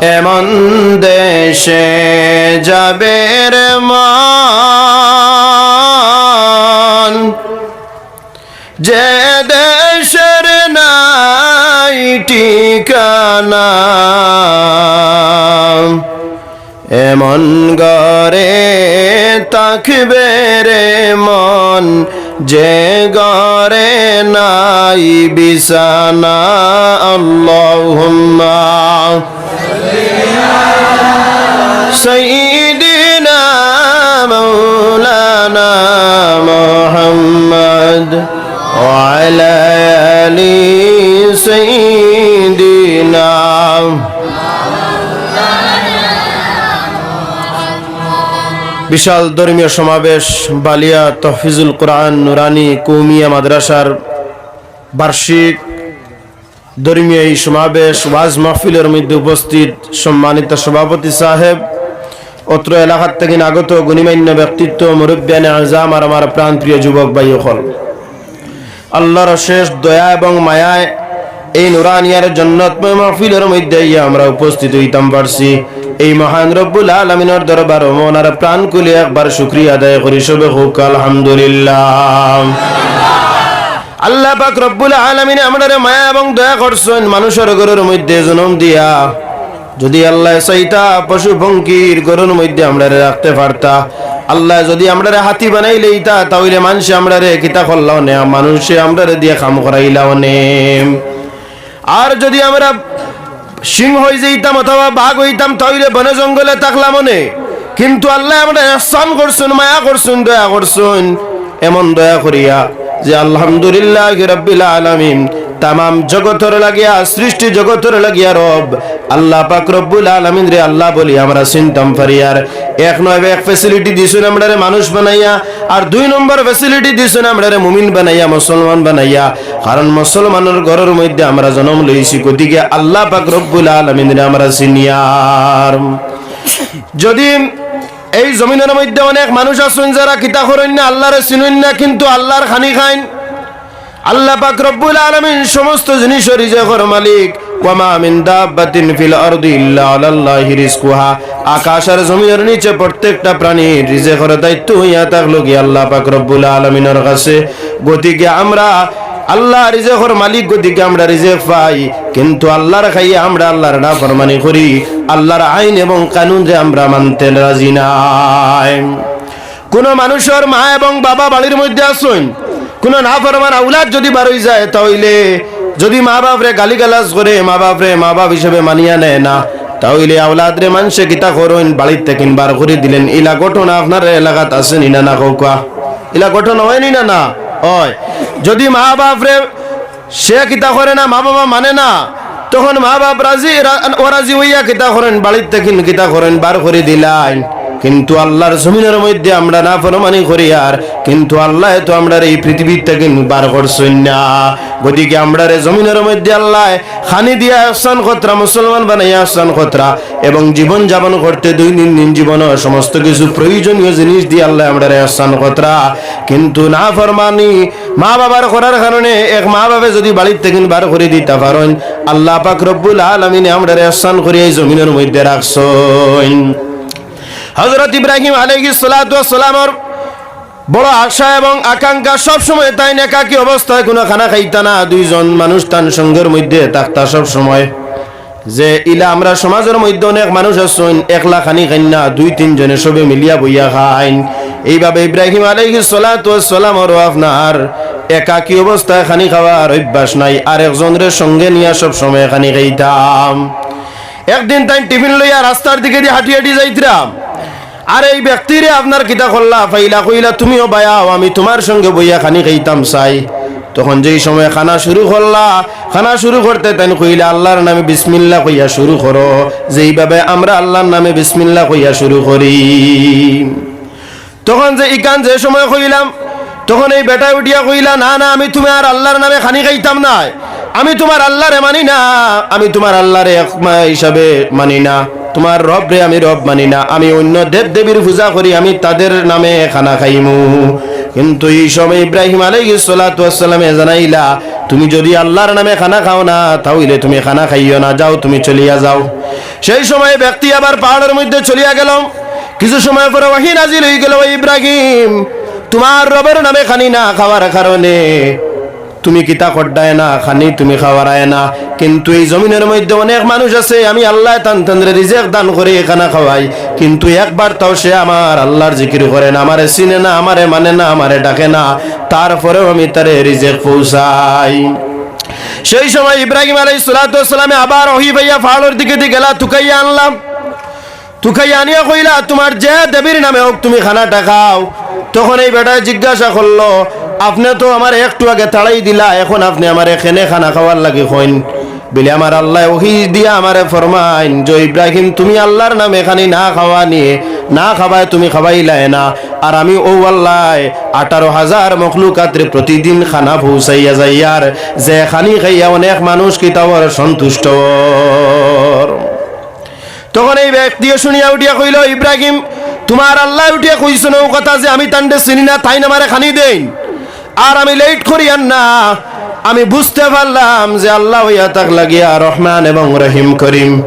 এমন দেশে যাবে রে মন। যে দেশের নাই ঠিকানা, এমন গরে তাকবে রে মন। যে গরে নাই বিছানা, আল্লাহুম্মা। سيدنا مولانا محمد وعلى آل سيدنا বিশাল ধর্মীয় সমাবেশ বালিয়া তহফিজুল কোরআন নুরানি কৌমিয়া মাদ্রাসার বার্ষিক ধর্মীয় এই সমাবেশ ওয়াজ মাহফিলের মধ্যে উপস্থিত সম্মানিত সভাপতি সাহেব, অত্র এলাকার থেকে আগত গুণিমান্য ব্যক্তিত্ব, মুরব্বিয়ানে আজাম আর আমার প্রাণপ্রিয় যুবক ভাই হল আল্লাহর শেষ দয়া এবং মায়ায় এই নুরানিয়ার জন্নতময় মাহফিলের মধ্যে আমরা উপস্থিত হইতাম পারছি। এই মহান রব্বুল আলমিনের দরবার মনার প্রাণ কুলি একবার শুক্রিয়া আদায় করি। সবে হোক, আলহামদুলিল্লাহ। আল্লাহ পাক রব্বুল আলামিন আমাদের মায়া এবং দয়া করছেন, মানুষের গরুর মধ্যে জন্ম দিয়া। যদি আল্লাহ চাইতা পশু পঙ্কির গরুর মধ্যে আমরা রাখতে পারতা, আল্লাহ যদি আমরা হাতি বানাই লইতা, তাহলে মানুষে আমরা রে কিতা করলাও নে মানুষে আমরা রে দিয়ে কাম করাইলাও নে। আর যদি আমরা সিংহ হয়ে যাইতাম অথবা বাঘ হইতাম, তাহলে বনে জঙ্গলে থাকলাম নে। কিন্তু আল্লাহ আমরা এহসান করছেন, মায়া করছেন, দয়া করছেন, এমন দয়া করিয়া যে আলহামদুলিল্লাহ রব্বিল আলামিন তামাম জগতর লাগিয়া, সৃষ্টি জগতর লাগিয়া রব, আল্লাহ পাক রব্বুল আলামিন রে আল্লাহ বলি, আমরা চিনতাম পারিয়ার এক নয় এক ফ্যাসিলিটি দিছুন আমরা রে মানুষ বানাইয়া, আর দুই নম্বর ফ্যাসিলিটি দিছুন আমরা রে মুমিন বানাইয়া, মুসলমান বানাইয়া। কারণ মুসলমানের ঘরের মধ্যে আমরা জন্ম লইছি গতিকে আল্লাহ পাক রব্বুল আলামিন রে আমরা চিনিয়ার যদি এই জমিনের মধ্যে অনেক মানুষ আছেন যারা কিতা করেন না, আল্লাহরে চিনুন না, কিন্তু আল্লাহর খানি খাইন। আল্লাহ পাক রব্বুল আলামিন সমস্ত জিনিসের রিজেকের মালিক। আকাশ নিচে দায়িত্ব আল্লাহ পাক গতিকে আমরা আল্লাহ রিজেকের মালিক গতিকে আমরা রিজেক পাই, কিন্তু আল্লাহর খাইয়ে আমরা আল্লাহর না ফরমানি করি, আল্লাহর আইন এবং কানুন যে আমরা মানতে রাজি নাই। কোন মানুষের মা এবং বাবা বাড়ির মধ্যে আসুন কোন না ফরমান আউলাদ যদি বারোই যায়, তাহলে যদি মা বাপরে গালিগালাজ করে, মা বাপরে মা বাপ হিসেবে মানিয়া নেয় না, তাহলে আউলাদ রে মানুষে কিতা করুন বাড়ির থেকে বার করে দিলেন। ইলা ঘটনা আপনার এলাকাত আছে নিনা না কৌকা ইলা ঘটনা হয়নি না না? হয়। যদি মা বাপ রে সে কিতা করে না মা বাবা মানে না, তখন মা বাপ রাজি ওরাজি হইয়া কিতা করেন, বাড়ির থেকে কিতা করেন, বার করে দিলাইন। কিন্তু আল্লাহর জমিনের মধ্যে আমরা না ফরমানি করি আর, কিন্তু আল্লাহ তো আমরা এই পৃথিবীর থেকে বার করছেন না। গতিকে আমরা রে জমিনের মধ্যে আল্লাহ খানি দিয়া আহসান খতরা, মুসলমান বানাইয়া আহসান খতরা, এবং জীবন যাপন করতে দৈনন্দিন জীবন সমস্ত কিছু প্রয়োজনীয় জিনিস দিয়ে আল্লাহ আমরা রে আহসান খতরা। কিন্তু না ফরমানি মা বাবার করার কারণে এক মা বাবা যদি বাড়ির থেকে বার করে দিতে পারেন, আল্লাহ পাক রব্বুল আলমিনে আমরা রে আহসান করিয়া এই জমিনের মধ্যে রাখছেন। হজরত ইব্রাহিম আলহি সালামর বড় আশা এবং আকাঙ্ক্ষা সব সময় তাই একাকি অবস্থায় কোনো খানা খাইতা না। দুইজন মানুষ তান সঙ্গের মধ্যে থাকতা সব সময় যে ইলা আমরা সমাজের মধ্যে অনেক মানুষ আছেন, একলা খানি খাইন না, দুই তিনজনে সবে মিলিয়া বইয়া খাইন। এইভাবে ইব্রাহিম আলাইহি সালামর আপনার একাকি অবস্থায় খানি খাওয়ার অভ্যাস নাই। আর একজনের সঙ্গে নিয়ে সব সময় খানি খাইতাম। একদিন তাই টিফিন লইয়া রাস্তার দিকে দিয়ে হাঁটি হাঁটি যাইতাম। আর এই ব্যক্তিরে আপনার কিতা করলা? ফাইলা কইলা, তুমিও বায়াও আমি তোমার সঙ্গে বইয়া খানি খাইতাম চাই তখন যেই সময় খানা শুরু করলা, খানা শুরু করতে তাই কইলা, আল্লাহর নামে বিসমিল্লা কইয়া শুরু করো। যেইভাবে আমরা আল্লাহর নামে বিসমিল্লা কইয়া শুরু করি। তখন যে ইকান যে সময় কইলাম, তখন এই বেটা উঠিয়া কইলা, না না, আমি তুমি আর আল্লাহর নামে খানি খাইতাম না। আমি তোমার আল্লাহরে মানি না, আমি তোমার আল্লাহরে হিসাবে মানি না। তোমার রব রে আমি রব মানি না, আমি অন্য দেব দেবীর পূজা করি, আমি তাদের নামে খানা খাইমু। কিন্তু এই সময় ইব্রাহিম আলাইহিস সালাতু জানাইলা, তুমি যদি আল্লাহর নামে খানা খাও না, তাহলে তুমি খানা খাইও না, যাও তুমি চলিয়া যাও। সেই সময় ব্যক্তি আবার পাহাড়ের মধ্যে চলিয়া গেল। কিছু সময় পরে ওয়াহি নাজিল হয়ে গেল ইব্রাহিম, তোমার রবের নামে খানি না খাওয়ার কারণে তুমি কিতা কড্ডায় না, খানি তুমি খাওয়ারায় না। কিন্তু এই জমিনের মধ্যে অনেক মানুষ আছে, আমি আল্লাহ তান তান্দ্রে রিজেক দান করে খানা খাওয়াই। কিন্তু একবার তাও সে আমার আল্লাহর জিকির করে না, আমারে চিনে না, আমারে মানে না, আমারে ডাকে না। তারপরেও আমি তারে রিজেক পৌঁছাই। সেই সময় ইব্রাহিম আলাই সালামে আবার ওহি ভাইয়া ফাড়োর দিকে দিয়ে গেলা তুকাইয়া আনলাম। তুকাই আনিয়া কইলা, তোমার যে দেবীর নামে হোক, তুমি খানাটা খাও। তখন এই বেটায় জিজ্ঞাসা করল আপনি তো আমার একটু আগে তাড়াই দিলা, এখন আপনি আমার এখানে খানা খাওয়ার লাগে হইন। বলে আমার আল্লাহ ওহি দিয়া আমারে ফরমাইন যে, ইব্রাহিম, তুমি আল্লাহর নামে এখানে না খাওয়া নিয়ে না খাওয়ায় তুমি খাওয়াইলাই না। আর আমি, ও আল্লাহ, আঠারো হাজার মখলুকাত্রে প্রতিদিন খানা পৌঁছাইয়া যাইয়ার যে খানি খাইয়া অনেক মানুষ কিতাবর সন্তুষ্ট। তখন এই ব্যক্তি শুনিয়া উঠিয়া কইল, ইব্রাহিম, তোমার আল্লাহ উঠিয়া কইছো কথা যে আমি তান্ডে চিনি না, তাই না মারে খানি দেই আর আমি লেট করিয়ান না। আমি বুঝতে পারলাম যে আল্লাহ হইয়া তাক লাগিয়া রহমান এবং রহিম করিম।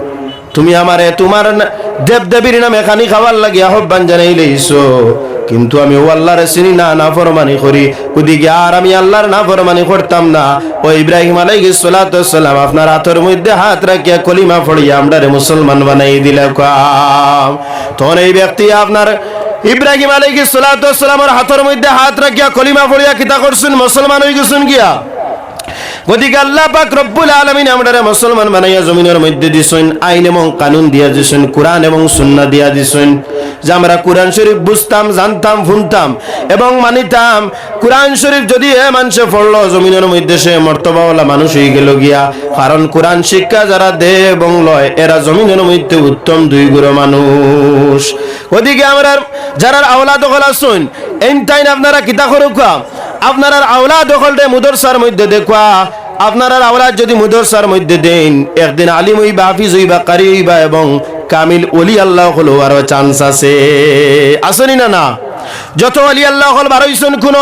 তুমি আমারে তোমার না- দেব দেবীর নামে খানি খাবার লাগিয়া আহ্বান জানাই লইছো কিন্তু আমি ও আল্লাহরে চিনি না না ফরমানি করি। ওদিকে আর আমি আল্লাহর না ফরমানি করতাম না। ও ইব্রাহিম আলাইহিস সালাম, আপনার হাতের মধ্যে হাত রাখিয়া কলিমা পড়িয়া আমরারে মুসলমান বানাই দিলে কাম। তখন এই ব্যক্তি আপনার ইব্রাহিম আলী সালাতামের হাতের মধ্যে হাত রাখিয়া কলিমা পড়িয়া কিতা করছেন, মুসলমান হয়ে গেছেন গিয়া। গতিকে আল্লাহ পাক রব্বুল আলামিন আমরা মুসলমান বানাইয়া জমিনের মধ্যে দিছেন, আইন এবং কানুন দিয়া দিছেন, কোরআন এবং সুন্নাহ দিয়া দিছেন, যে আমরা কোরআন শরীফ বুঝতাম, জানতাম, শুনতাম এবং মানিতাম। কোরআন শরীফ যদি এ মানুষে পড়ল, জমিনের মধ্যে সে মর্তবাওয়ালা মানুষ হয়ে গেল গিয়া। কারণ কোরআন শিক্ষা যারা দে এবং লয়, এরা জমিনের মধ্যে উত্তম দুই গুরু মানুষ। ওদিকে আমরা যারা আওলা দখল আসুন এন টাইম আপনারা কিতা করুকা আপনার আওলা দখলটা মুদরসার মধ্যে দেখুয়া আপনার আওলাদ যদি মুদরসার মধ্যে দেন, একদিন আলিম হইবা, হাফিজ হইবা, কারি হইবা এবং কামিল অলি আল্লাহ হলো আরও চান্স আছে। আসেনি না না? যত অলি আল্লাহ হল বারোইশন কোনো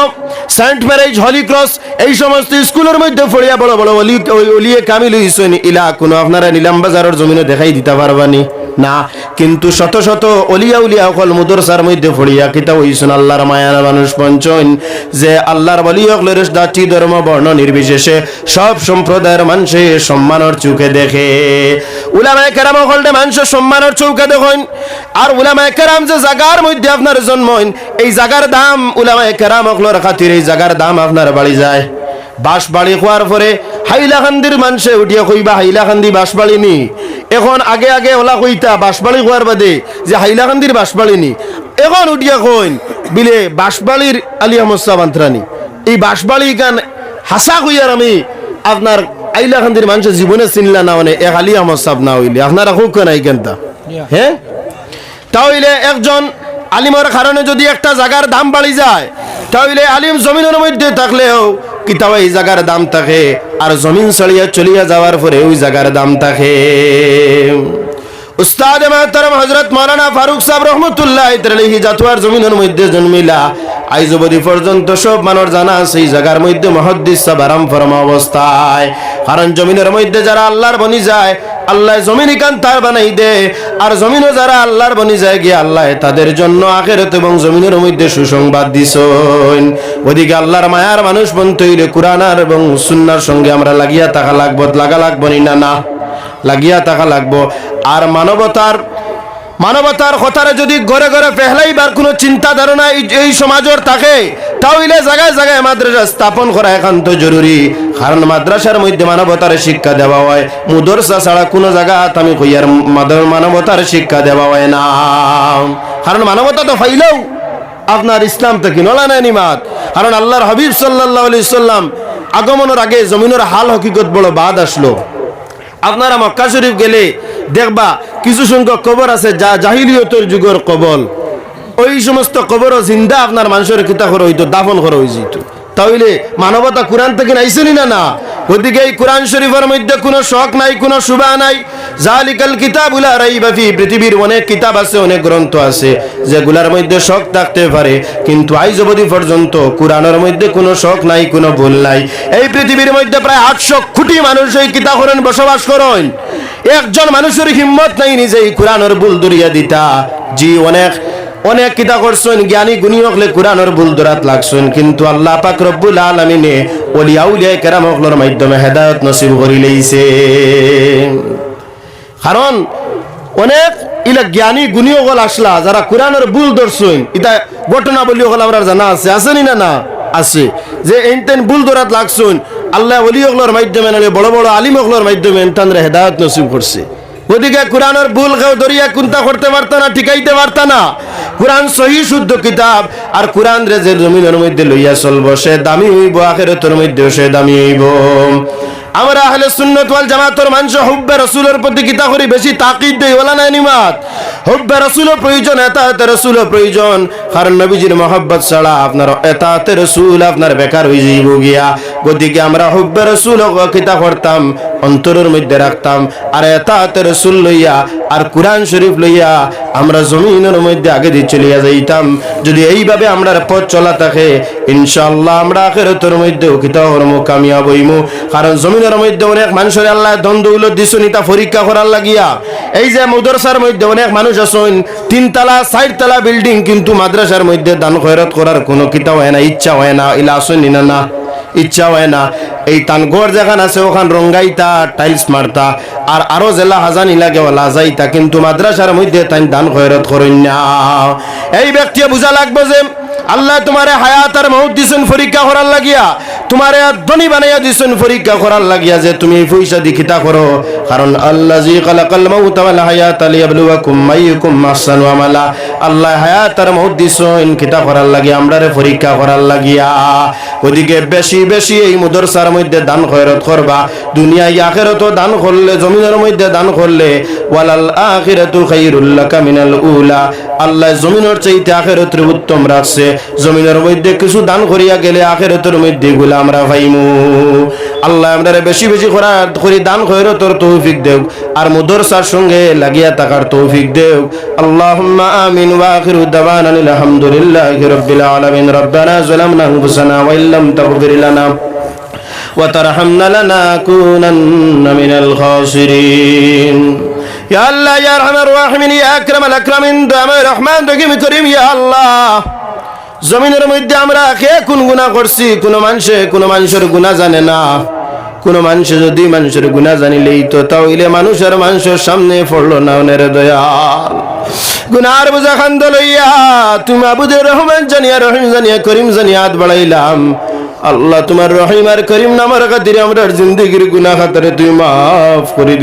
সেন্ট ম্যারেজ, হলি ক্রস, এই সমস্ত স্কুলের মধ্যে ফড়িয়া বড় বড় অলি অলিয়ে কামিল হইছেন। ইলা কোনো আপনারা নিলাম বাজারের জমিনে দেখাই দিতে পারবানি। না, কিন্তু শত শত অলিয়া উলিয়া অকল মুদরসার মধ্যে ফড়িয়া কিতা হইছেন আল্লাহর মায়ার মানুষ পঞ্চন যে আল্লাহর বলি জাতি, ধর্ম, বর্ণ নির্বিশেষে সব সম্প্রদায়ের মানুষে সম্মানের চোখে দেখে। উলামায়ে কেরাম অকলটে মানুষের সম্মানের চৌকে দেখেন। আর উলামায়ে কেরাম যে জাগার মধ্যে আপনার জন্মইন এই জাগার দাম উলামায়ে কেরাম অকলের খাতির এই জাগার দাম আপনার বাড়ি যায়। বাঁশ বাড়ি খোয়ার পরে হাইলাকান্দির মানুষে উঠিয়া কইবা হাইলাকান্দি বাঁশ বাড়ি নি। এখন আগে আগে ওলা কইতা বাঁশ বাড়ি খোয়ার বাদে যে হাইলাকান্দির বাঁশ বাড়ি নি। এখন উঠিয়া কইন বিলে বাঁশবাড়ির আলিয়া মোস্তা বান্ত্রানি। এই বাঁশবাড়ি গান হাসা কইয়ার আমি আপনার আইলাকান্দির মানুষের জীবনে চিনলা না মানে এক আলিয়া মোস্তাব না হইলে। আপনারা হোক নাই কেনতা? হ্যাঁ? তাহলে একজন আলিমের কারণে যদি একটা জায়গার দাম বাড়ি যায়, তাহলে আলিম জমিনের মধ্যে থাকলেও কিতাব এই জায়গার দাম থাকে, আর জমিন ছাড়িয়া চলিয়া যাওয়ার পরে ওই জায়গার দাম থাকে। উস্তাদ মাহতারাম হজরত মৌলানা ফারুক সাহেব রহমতুল্লাহ ইতরালিহি জাতুয়ার জমিনের মধ্যে জন্মিলা। আইজ অবধি পর্যন্ত সব মানুষ জানা এই জায়গার মধ্যে মহদ্দিস সাহেব আরাম ফরমা অবস্থায়। কারণ জমিনের মধ্যে যারা আল্লাহর বনি যায় আল্লাহ জমিন কান তার বানাই দে। আর জমিনও যারা আল্লাহর বনি যায় গিয়ে আল্লাহ তাদের জন্য আখেরত এবং জমিনের মধ্যে সুসংবাদ দিছেন। ওদিকে আল্লাহর মায়ার মানুষ বন হইলে কুরানার এবং সুন্নার সঙ্গে আমরা লাগিয়া থাকা লাগবো, লাগা লাগবো না না, লাগিয়া থাকা লাগবো। আর মানবতার মানবতার কথারে যদি ঘরে ঘরে পেহলাইবার কোনো চিন্তা ধারণা এই- সমাজের থাকে তাহলে জায়গায় জায়গায় মাদ্রাসা স্থাপন করা একান্ত জরুরি। কারণ মাদ্রাসার মধ্যে মানবতার শিক্ষা দেওয়া হয়। মুদরসা ছাড়া কোনো জায়গা আমি কইয়ার মানবতার শিক্ষা দেওয়া হয় না। কারণ মানবতা তো ফাইলেও আপনার ইসলাম থেকে নলা নেয় নিমাত। কারণ আল্লাহর হাবিব সাল্লাহ আলি সাল্লাম আগমনের আগে জমিনের হাল হকিকত বড় বাদ আসলো। আপনারা মক্কা শরীফ গেলে দেখবা কিছু সংখ্যক কবর আছে, যা জাহিলিয়তের যুগের কবল। ওই সমস্ত কবরও জিন্দা আপনার মানুষের কিতা করে হইতো, দাফন করা হয়ে তাহলে মানবতা কোরআন থেকে নাইছেনি না না? ওদিকে এই কোরআন শরীফের মধ্যে কোনো শখ নাই, কোনো শুভা নাই জালিকাল কিতাবুলা রাইবাফি পৃথিবীর অনেক কিতাব আছে, অনেক গ্রন্থ আছে, যেগুলার মধ্যে শখ থাকতে পারে। কিন্তু আইজ অবধি পর্যন্ত কোরআনের মধ্যে কোনো শখ নাই, কোনো ভুল নাই। এই পৃথিবীর মধ্যে প্রায় আটশো কোটি মানুষ এই কিতাব বসবাস করেন। একজন মানুষের হিম্মত নাই নিজে এই কোরআনের ভুল দরিয়া দিতা। জি, অনেক অনেক কিতা করছেন, জ্ঞানী গুণী হকলে কোরআনের ভুল দরাত লাগছেন। কিন্তু আল্লাহ পাক রব্বুল আলামিনে ওলিয়া উলিয়া কেরাম হকলের মাধ্যমে হেদায়ত নসিব করি লইছে কারণ অনেক ইলা জ্ঞানী গুণী হল আসলা, যারা কোরআনের ভুল ধরছেন ইটা ঘটনা বলি হল আমরা জানা আছে, আসেনি না না? আছে। যে এনতেন ভুল দরাত লাগছেন আল্লাহ অলি হকলের মাধ্যমে নাহলে বড় বড় আলিম হকলের মাধ্যমে তানরে হেদায়ত নসিব করছে। ওদিকে কোরআনের ভুল কেউ দরিয়া কুন্তা করতে পারত না, ঠিকাইতে পারত না। কোরআন সহি শুদ্ধ কিতাব, আর কোরআন রে যে জমিনের মধ্যে লইয়া চলবো, সে দামি হইব, আখেরতের মধ্যে সে দামি হইব। আমরা আহলে সুন্নত ওয়াল জামাতের মানুষ, হুব্বে রসুলের প্রতি কিতা করি, বেশি তাকিদ দেই, ওলা নাই নিমাত। হুব্বে রাসূলের প্রয়োজন এতাতে রাসূলের প্রয়োজন। কারণ নবীজির মহব্বত ছাড়া আপনার এতাতে রসুল আপনার বেকার হয়ে যাইব গিয়া। গতিকে আমরা হুব্বে রাসূল কিতা করতাম, অন্তরের মধ্যে রাখতাম। আর এতাতে রাসূল লইয়া, আর কোরআন শরীফ লইয়া আমরা জমিনের মধ্যে আগে দিয়ে চলিয়া যাইতাম। যদি এইভাবে আমরা পথ চলা থাকে ইনশাল্লাহ আমরা আখেরতের মধ্যে কিতা হরম কামিয়াব হইমু। কারণ জমিনের মধ্যে অনেক মানুষের আল্লাহ দ্বন্দ্ব উল্লো দিছুন ইতা পরীক্ষা করার লাগিয়া। এই যে মদরসার মধ্যে অনেক মানুষ আছেন, তিনতলা, চারতলা বিল্ডিং কিন্তু মাদ্রাসার মধ্যে দান খয়রত করার কোনো কিতা হয় না, ইচ্ছা হয় না ইলা আসেন না। ইচ্ছা হয় না। এই তানগড় যেখান আছে, ওখান রঙ্গাইতা টাইলস মারতা। আর আরও জেলা হাজানি লাগে, ওলা যাইতা। কিন্তু মাদ্রাসার মধ্যে তাই দান খয়রত করেন না। এই ব্যক্তি বুঝা লাগবে যে, আল্লাহ তোমারে হায়াত আর দিছেন পরীক্ষা করার লাগিয়া। তোমারে ধনী বানাইয়া দিছেন, পরীক্ষা করার লাগিয়া যে তুমি পয়সা দি খিতা করো। কারণ আল্লাহ জি খালাকাল মাউত ওয়াল হায়াত লিয়াবলুয়াকুম মাইয়ুকুম আহসানু আমালা। আল্লাহ হায়াত আর মৌত দিছেন, খিতা করার লাগিয়া, আমরারে পরীক্ষা করার লাগিয়া। ওদিকে বেশি বেশি এই মুদরসার মধ্যে দান খয়রত করবা। দুনিয়ায় আখেরত দান করলে, জমিনের মধ্যে দান করলে, ওয়ালাল আখিরাতু খাইরুল লাকা মিনাল উলা। আল্লাহ জমিনের চাইতে আখেরতের উত্তম রাখছে। জমিনের মধ্যে কিছু দান করিয়া গেলে আখেরতের মধ্যে গুলা আমরা পাইমু আল্লাহ আমরা বেশি বেশি করা করি দান খয়রতর তৌফিক দেও আর মুদরসার সঙ্গে লাগিয়া থাকার তৌফিক দেও আল্লাহুম্মা আমিন ওয়া আখিরু দাওয়ানা আলহামদুলিল্লাহি রাব্বিল আলামিন রব্বানা যালামনা আনফুসানা ওয়া ইল্লাম তাগফির লানা وترحمنا لنكونن من الخاسرين يا الله يا ارحم الراحمين يا اكرم الاكرمين دام الرحمن رحيم كريم يا الله জমিনের মধ্যে আমরা কে কোন গুণা করছি? কোন মানুষে কোন মানুষের গুণা জানে না। কোন মানুষ যদি মানুষের গুণা জানিলেই তো তাহলে মানুষের মানুষের সামনে পড়ল না ওনের দয়াল। গুনার বোঝা খান্দ লইয়া তুমি আবুদের রহমান জানিয়া, রহিম জানিয়া, করিম জানিয়া হাত বাড়াইলাম। আল্লাহ তোমার রহিম আর করিম নামার খাতিরে আমরা জিন্দগির গুনা খাতারে তুমি মাফ করে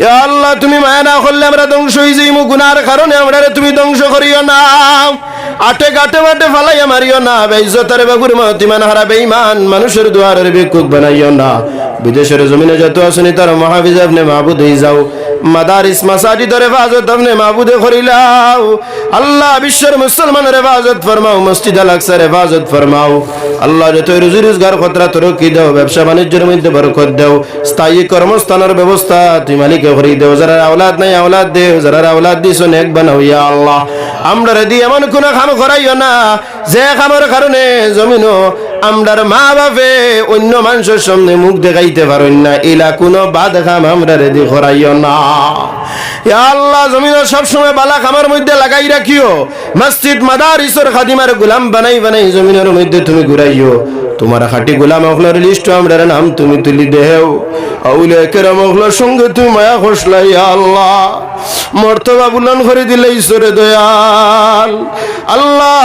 ইয়া আল্লাহ, তুমি মায়া না করলে আমরা ধ্বংস হয়ে যাইমু। গুনার কারণে আমরা তুমি ধ্বংস করিও না। আটে গাটে বাটে ফালাইয়া মারিও না বেইজতারে বাগুর মতিমান হারা বেঈমান, মানুষের দুয়ারের ভিক্ষুক বানাইও না। বিদেশের জমিনে যত আসনি তার মহাবিজ আপনি মাহবুদ হয়ে যাও। মাদারিস মাসাজিদের হেফাজত আপনি মাহবুদে করিলাও আল্লাহ বিশ্বের মুসলমানের হেফাজত ফরমাও, মসজিদ আলাকসার হেফাজত ফরমাও। আল্লাহ যত রুজি রোজগার খতরা তরক্কি দাও, ব্যবসা বাণিজ্যের মধ্যে বরকত দাও, স্থায়ী কর্মস্থানের ব্যবস্থা তুই মালিকে করি দেও, যারা আওলাদ নাই আওলাদ দেও, যারা আওলাদ দিছ, নেক বানাও ইয়া আল্লাহ। আমরা রেদি এমন কোনো কাম করাইও না, যে কামের কারণে জমিনও আমরার মা বাপে অন্য মানুষের সামনে মুখ দেখাইতে পারেন না। এলা কোনো বাদ খাম আমরা রেদি করাইও না। আল্লাহ জমিন সবসময় বালা খামার মধ্যে লাগাই রাখিও। মসজিদ, মাদারিসর খাদিমার গুলাম বানাই বানাই জমিনের মধ্যে তুমি ঘুরাইও। তোমার খাটি গোলাম অখলার লিস্ট আমরা নাম তুমি তুলি দেও আউলে কেরাম অখলার সঙ্গে তুমি মায়া খসলা আল্লাহ। মর্তবা বুলন করে দিলে ঈশ্বরে দয়াল। আল্লাহ,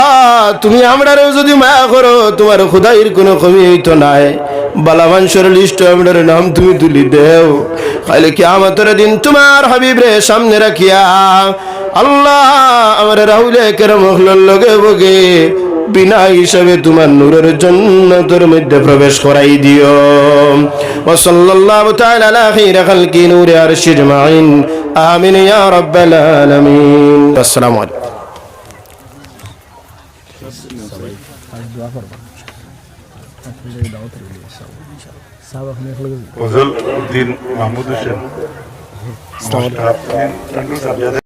তুমি আমরারেও যদি মায়া করো, তোমার খুদাইর কোনো কমি হইতো নাই। বালাবানসর লিস্ট আমরার নাম তুমি তুলি দেও খালি কি আমাদের দিন তোমার হাবিব রে সামনে রাখিয়া আল্লাহ, আমার রাহুলে কেরম হলোর লগে বগে বিনা হিসাবে তোমার নূরের জন্য তোর মধ্যে প্রবেশ করাই দিও। ওসল্লাল্লাহু মাইন আমিন ফজল উদ্দিন মাহমুদ হোসেন।